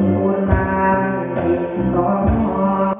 สูตรามติดสอง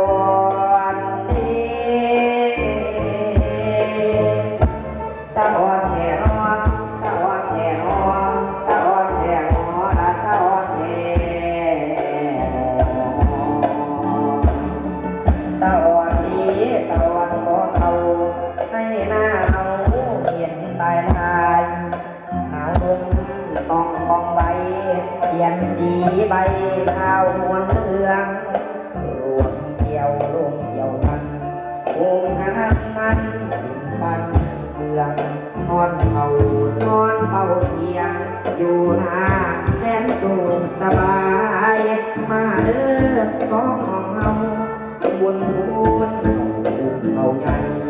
ต้องกองใบเปลี่ยนสีใบข้าวมวนเรืองรวมเที่ยวรวมเที่ยวพันโอ่งหันมันดินปันเฟืองนอนเฝ้านอนเฝ้าเทียง อยู่หน้าแสนสูงสบาย มาเด้อสองห้องเฮาบุญพูนเขาใหญ่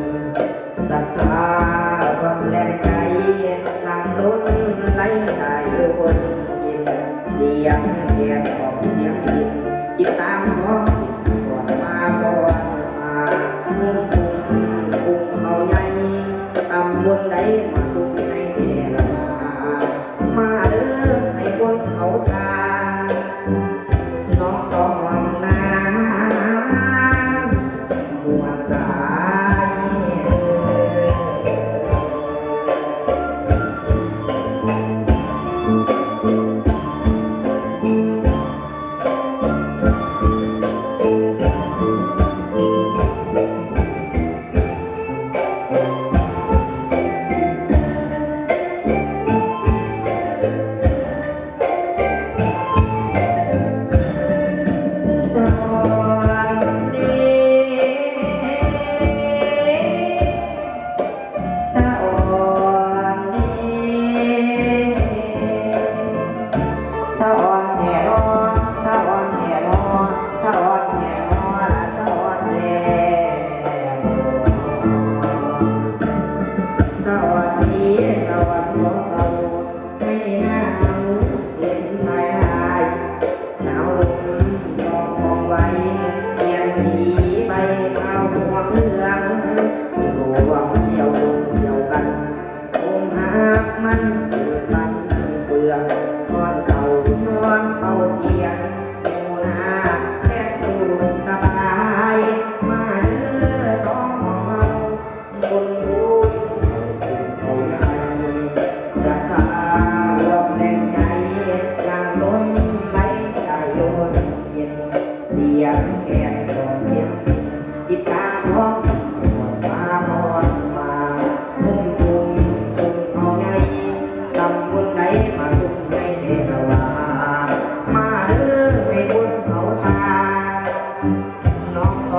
vida.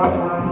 my mind.